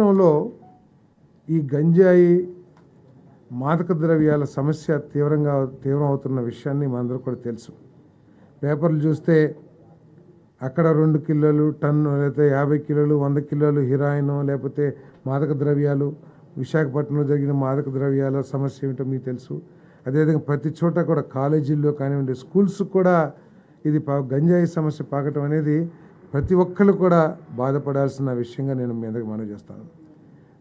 రాష్ట్రంలో ఈ గంజాయి మాదక ద్రవ్యాల సమస్య తీవ్రంగా తీవ్రం అవుతున్న విషయాన్ని మనందరూ కూడా తెలుసు. పేపర్లు చూస్తే అక్కడ రెండు కిలోలు టన్ను లేకపోతే యాభై కిలోలు వంద కిలోలు హిరాయిన్ లేకపోతే మాదక ద్రవ్యాలు విశాఖపట్నంలో జరిగిన మాదక ద్రవ్యాల సమస్య ఏమిటో మీకు తెలుసు. అదేవిధంగా ప్రతి చోట కూడా కాలేజీల్లో కానివ్వండి స్కూల్స్ కూడా ఇది పా- గంజాయి సమస్య పాకటం అనేది ప్రతి ఒక్కళ్ళు కూడా బాధపడాల్సిన విషయంగా నేను మీ అందరికి మనవి చేస్తాను.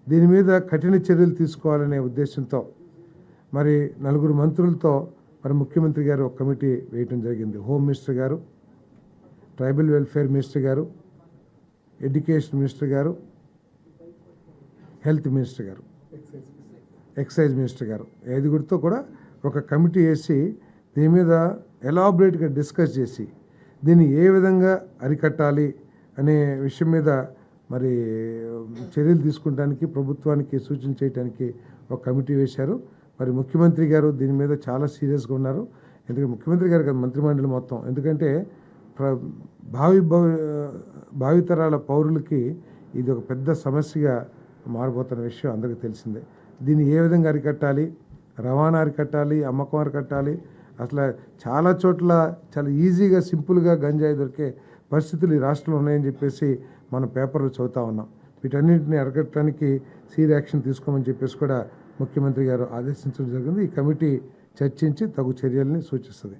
దీని మీద కఠిన చర్యలు తీసుకోవాలనే ఉద్దేశంతో మరి నలుగురు మంత్రులతో మరి ముఖ్యమంత్రి గారు ఒక కమిటీ వేయటం జరిగింది. హోమ్ మినిస్టర్ గారు ట్రైబల్ వెల్ఫేర్ మినిస్టర్ గారు ఎడ్యుకేషన్ మినిస్టర్ గారు హెల్త్ మినిస్టర్ గారు ఎక్సైజ్ మినిస్టర్ గారు ఐదుగురితో కూడా ఒక కమిటీ వేసి దీని మీద ఎలాబరేట్గా డిస్కస్ చేసి దీన్ని ఏ విధంగా అరికట్టాలి అనే విషయం మీద మరి చర్యలు తీసుకుంటానికి ప్రభుత్వానికి సూచన చేయడానికి ఒక కమిటీ వేశారు. మరి ముఖ్యమంత్రి గారు దీని మీద చాలా సీరియస్గా ఉన్నారు. ఎందుకంటే ముఖ్యమంత్రి గారు కదా మంత్రిమండలి మొత్తం. ఎందుకంటే ప్ర భావి భావితరాల పౌరులకి ఇది ఒక పెద్ద సమస్యగా మారిపోతున్న విషయం అందరికీ తెలిసిందే. దీన్ని ఏ విధంగా అరికట్టాలి? రవాణా అరికట్టాలి? అమ్మకం అరికట్టాలి? అసలు చాలా చోట్ల చాలా ఈజీగా సింపుల్గా గంజాయి దొరికే పరిస్థితులు ఈ రాష్ట్రంలో ఉన్నాయని చెప్పేసి మన పేపర్లు చదువుతా ఉన్నాం. వీటన్నింటిని అరికట్టడానికి సీరియస్ యాక్షన్ తీసుకోమని చెప్పేసి కూడా ముఖ్యమంత్రి గారు ఆదేశించడం జరిగింది. ఈ కమిటీ చర్చించి తగు చర్యల్ని సూచిస్తుంది.